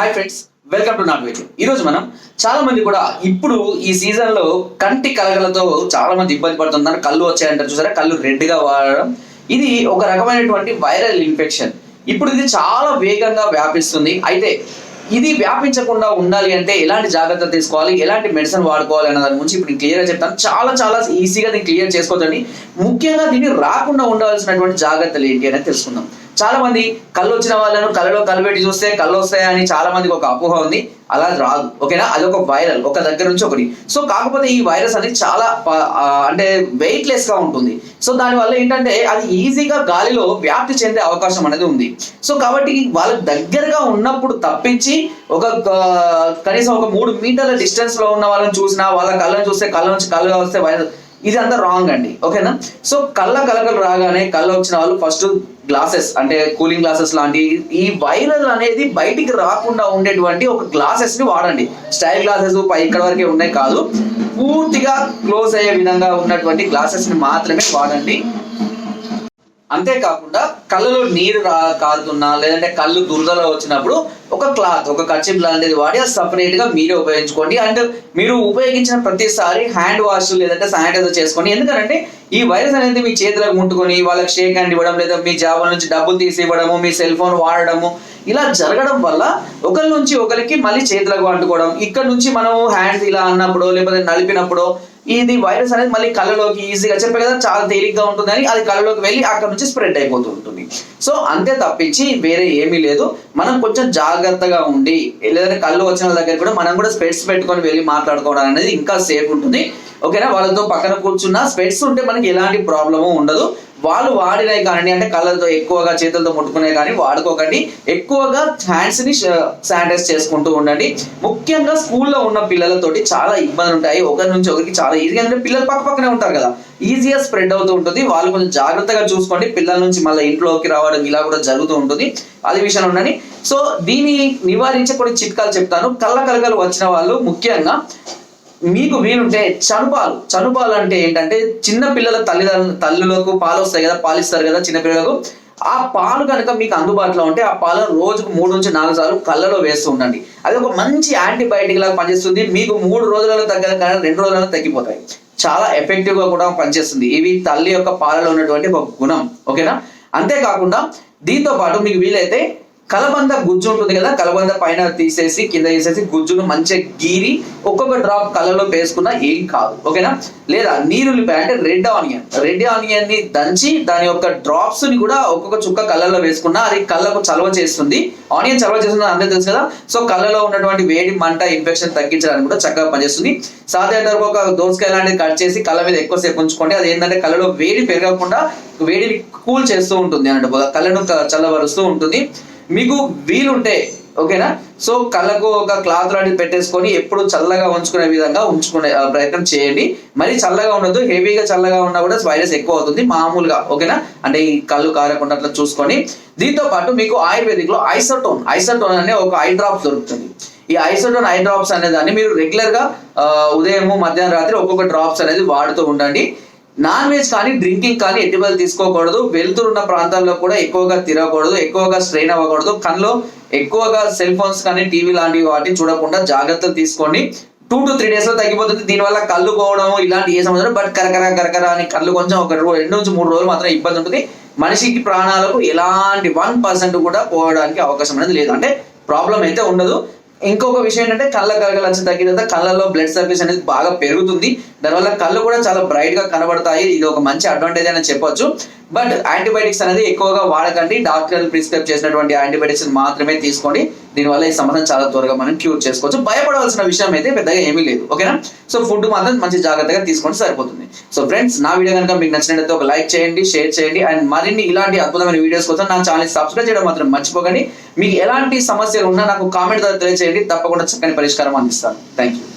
Hi friends welcome to non veg ఈ రోజు మనం చాలా మంది కూడా ఇప్పుడు ఈ సీజన్లో కంటి కలగలతో చాలా మంది ఇబ్బంది పడుతున్నారు. కళ్ళు వచ్చాయంటారు చూసారా? కళ్ళు రెడ్గా వాడడం. ఇది ఒక రకమైనటువంటి వైరల్ ఇన్ఫెక్షన్ ఇప్పుడు ఇది చాలా వేగంగా వ్యాపిస్తుంది. అయితే ఇది వ్యాపించకుండా ఉండాలి అంటే ఎలాంటి జాగ్రత్తలు తీసుకోవాలి? ఎలాంటి మెడిసిన్ వాడుకోవాలి అన్న దాని గురించి ఇప్పుడు క్లియర్గా చెప్తాను. చాలా చాలా ఈజీగా దీన్ని క్లియర్ చేసుకోవచ్చండి ముఖ్యంగా దీన్ని రాకుండా ఉండాల్సినటువంటి జాగ్రత్తలు ఏంటి అనేది తెలుసుకుందాం. చాలా మంది కళ్ళు వచ్చిన వాళ్ళను కళ్ళలో కళ్ళు పెట్టి చూస్తే కళ్ళు వస్తాయని చాలా మందికి ఒక అపోహ ఉంది. అలా రాదు. ఓకేనా? అది ఒక వైరల్ ఒక దగ్గర నుంచి ఒకటి. సో కాకపోతే ఈ వైరస్ అనేది చాలా అంటే వెయిట్ లెస్గా ఉంటుంది. సో దానివల్ల ఏంటంటే అది ఈజీగా గాలిలో వ్యాప్తి చెందే అవకాశం అనేది ఉంది. సో కాబట్టి వాళ్ళ దగ్గరగా ఉన్నప్పుడు తప్పించి ఒక కనీసం ఒక మూడు మీటర్ల డిస్టెన్స్లో ఉన్న వాళ్ళని చూసినా వాళ్ళ కళ్ళని చూస్తే కళ్ళ నుంచి కళ్ళుగా వస్తే వైరస్ ఇది అంతా రాంగ్ అండి. ఓకేనా? సో కళ్ళ కలకలు రాగానే కళ్ళు వచ్చిన వాళ్ళు ఫస్ట్ గ్లాసెస్ అంటే కూలింగ్ గ్లాసెస్ లాంటి ఈ వైరల్ అనేది బయటికి రాకుండా ఉండేటువంటి ఒక గ్లాసెస్ని వాడండి. స్టైల్ గ్లాసెస్ పై ఇక్కడ వరకే ఉన్నాయి కాదు. పూర్తిగా క్లోజ్ అయ్యే విధంగా ఉన్నటువంటి గ్లాసెస్ని మాత్రమే వాడండి. అంతేకాకుండా కళ్ళలో నీరు రా కారుతున్నా లేదంటే కళ్ళు దురదలో వచ్చినప్పుడు ఒక క్లాత్ ఒక కచ్చిప్ లాంటిది వాడి అది సపరేట్గా మీరే ఉపయోగించుకోండి. అండ్ మీరు ఉపయోగించిన ప్రతిసారి హ్యాండ్ వాష్ లేదంటే శానిటైజర్ చేసుకోండి ఎందుకంటే ఈ వైరస్ అనేది మీ చేతులకు ముట్టుకొని వాళ్ళకి షేక్ హ్యాండ్ ఇవ్వడం లేదా మీ జాబుల నుంచి డబ్బులు తీసి ఇవ్వడము మీ సెల్ ఫోన్ వాడడము ఇలా జరగడం వల్ల ఒకరి నుంచి ఒకరికి మళ్ళీ చేతులకు అంటుకోవడం ఇక్కడ నుంచి మనం హ్యాండ్స్ ఇలా అన్నప్పుడు లేకపోతే నలిపినప్పుడు ఇది వైరస్ అనేది మళ్ళీ కళ్ళలోకి ఈజీగా చెప్పే కదా చాలా తేలిగ్గా ఉంటుందని అది కళ్ళలోకి వెళ్ళి అక్కడ నుంచి స్ప్రెడ్ అయిపోతూ ఉంటుంది. సో అంతే తప్పించి వేరే ఏమీ లేదు. మనం కొంచెం జాగ్రత్తగా ఉండి లేదంటే కళ్ళు వచ్చిన దగ్గర కూడా మనం కూడా స్పెట్స్ పెట్టుకొని వెళ్ళి మాట్లాడుకోవడం అనేది ఇంకా సేఫ్ ఉంటుంది. ఓకేనా? వాళ్ళతో పక్కన కూర్చున్న స్పెట్స్ ఉంటే మనకి ఎలాంటి ప్రాబ్లము ఉండదు. వాళ్ళు వాడినవి కానీ అంటే కళ్ళతో ఎక్కువగా చేతులతో ముట్టుకునే కానీ వాడుకోకండి. ఎక్కువగా హ్యాండ్స్ని శానిటైజ్ చేసుకుంటూ ఉండండి. ముఖ్యంగా స్కూల్లో ఉన్న పిల్లలతోటి చాలా ఇబ్బందులు ఉంటాయి. ఒకరి నుంచి ఒకరికి చాలా ఈజీగా అంటే పిల్లలు పక్క పక్కనే ఉంటారు కదా. ఈజీగా స్ప్రెడ్ అవుతూ ఉంటుంది. వాళ్ళు కొంచెం జాగ్రత్తగా చూసుకోండి. పిల్లల నుంచి మళ్ళీ ఇంట్లోకి రావడం ఇలా కూడా జరుగుతూ ఉంటుంది. అది విషయం ఉండండి. సో దీన్ని నివారించే కొన్ని చిట్కాలు చెప్తాను. కళ్ళ కలగలు వచ్చిన వాళ్ళు ముఖ్యంగా మీకు వీలుంటే చనుపాలు చనుపాలు అంటే ఏంటంటే చిన్న పిల్లల తల్లిదండ్రులు తల్లులకు పాలు వస్తాయి కదా పాలిస్తారు కదా చిన్న పిల్లలకు. ఆ పాలు కనుక మీకు అందుబాటులో ఉంటే ఆ పాలు రోజుకు మూడు నుంచి నాలుగు సార్లు కళ్ళలో వేస్తూ ఉండండి. అది ఒక మంచి యాంటీబయాటిక్ లాగా పనిచేస్తుంది. మీకు మూడు రోజులలో తగ్గదు కానీ రెండు రోజులలో తగ్గిపోతాయి. చాలా ఎఫెక్టివ్గా కూడా పనిచేస్తుంది. ఇవి తల్లి యొక్క పాలలో ఉన్నటువంటి ఒక గుణం. ఓకేనా? అంతేకాకుండా దీంతో పాటు మీకు వీలైతే కలబంద గుజ్జు ఉంటుంది కదా కలబంద పైన తీసేసి కింద తీసేసి గుజ్జును మంచిగా గీరి ఒక్కొక్క డ్రాప్ కళ్ళలో వేసుకున్నా ఏం కాదు. ఓకేనా లేదా నీరుల్లిపాయ అంటే రెడ్ ఆనియన్. రెడ్ ఆనియన్ని దంచి దాని యొక్క డ్రాప్స్ని కూడా ఒక్కొక్క చుక్క కళ్ళలో వేసుకున్నా అది కళ్ళకు చలవ చేస్తుంది. ఆనియన్ చలవ చేస్తుంది అందరూ తెలుసు కదా? సో కళ్ళలో ఉన్నటువంటి వేడి మంట ఇన్ఫెక్షన్ తగ్గించడానికి కూడా చక్కగా పనిచేస్తుంది. సాధారణంగా ఒక దోసకాయ లాంటిది కట్ చేసి కళ్ళ మీద ఎక్కువసేపు ఉంచుకోండి. అది ఏంటంటే కళ్ళలో వేడి పెరగకుండా వేడిని కూల్ చేస్తూ ఉంటుంది అన్నట్టు. కళ్ళను చల్లవరుస్తూ చల్లబరుస్తూ ఉంటుంది. మీకు వీలుంటే ఓకేనా? సో కళ్ళకు ఒక క్లాత్ లాంటిది పెట్టేసుకొని ఎప్పుడు చల్లగా ఉంచుకునే విధంగా ఉంచుకునే ప్రయత్నం చేయండి. మరి చల్లగా ఉండదు హెవీగా చల్లగా ఉన్నా కూడా వైరస్ ఎక్కువ అవుతుంది మామూలుగా ఓకేనా? అంటే ఈ కళ్ళు కారకుండా అట్లా చూసుకొని. దీంతో పాటు మీకు ఆయుర్వేదిక్లో ఐసోటోన్ ఐసోటోన్ అనే ఒక ఐ డ్రాప్ దొరుకుతుంది. ఈ ఐసోటోన్ ఐ డ్రాప్స్ అనే దాన్ని మీరు రెగ్యులర్గా ఉదయం ఉదయము మధ్యాహ్నం రాత్రి ఒక్కొక్క డ్రాప్స్ అనేది వాడుతూ ఉండండి. నాన్ వెజ్ కానీ డ్రింకింగ్ కానీ ఎటువంటి తీసుకోకూడదు. వెళ్తున్న ప్రాంతాల్లో కూడా ఎక్కువగా తిరగకూడదు ఎక్కువగా స్ట్రెయిన్ అవ్వకూడదు. కళ్ళు ఎక్కువగా సెల్ ఫోన్స్ కానీ టీవీ లాంటివి వాటిని చూడకుండా జాగ్రత్తలు తీసుకోండి టూ టు త్రీ డేస్లో తగ్గిపోతుంది. దీనివల్ల కళ్ళు పోవడం ఇలాంటి ఏ సమస్య బట్ కరకర కరకర అని కళ్ళు కొంచెం ఒక రెండు నుంచి మూడు రోజులు మాత్రం ఇబ్బంది ఉంటుంది. మనిషికి ప్రాణాలకు ఎలాంటి వన్ పర్సెంట్ కూడా పోవడానికి అవకాశం అనేది లేదు. అంటే ప్రాబ్లం అయితే ఉండదు. ఇంకొక విషయం ఏంటంటే కళ్ళ కలగలు తగ్గిన తర్వాత కళ్ళలో బ్లడ్ సర్ఫేస్ అనేది బాగా పెరుగుతుంది. దానివల్ల కళ్ళు కూడా చాలా బ్రైట్గా కనబడతాయి. ఇది ఒక మంచి అడ్వాంటేజ్ అని చెప్పొచ్చు. బట్ యాంటీబయాటిక్స్ అనేది ఎక్కువగా వాడకండి. డాక్టర్ ప్రిస్క్రైబ్ చేసినటువంటి యాంటీబయాటిక్స్ మాత్రమే తీసుకోండి. దీనివల్ల ఈ సమస్యను చాలా త్వరగా మనం క్యూర్ చేసుకోవచ్చు. భయపడవలసిన విషయం అయితే పెద్దగా ఏమీ లేదు ఓకేనా? సో ఫుడ్ మాత్రం మంచి జాగ్రత్తగా తీసుకుంటే సరిపోతుంది. సో ఫ్రెండ్స్ నా వీడియో కనుక మీకు నచ్చినట్లయితే ఒక లైక్ చేయండి షేర్ చేయండి అండ్ మరిన్ని ఇలాంటి అద్భుతమైన వీడియోస్ కోసం నా ఛానల్ సబ్స్క్రైబ్ చేయడం మాత్రం మర్చిపోకండి. మీకు ఎలాంటి సమస్యలు ఉన్నా నాకు కామెంట్ ద్వారా తెలియజేయండి తప్పకుండా చక్కని పరిష్కారం అందిస్తాను. Thank you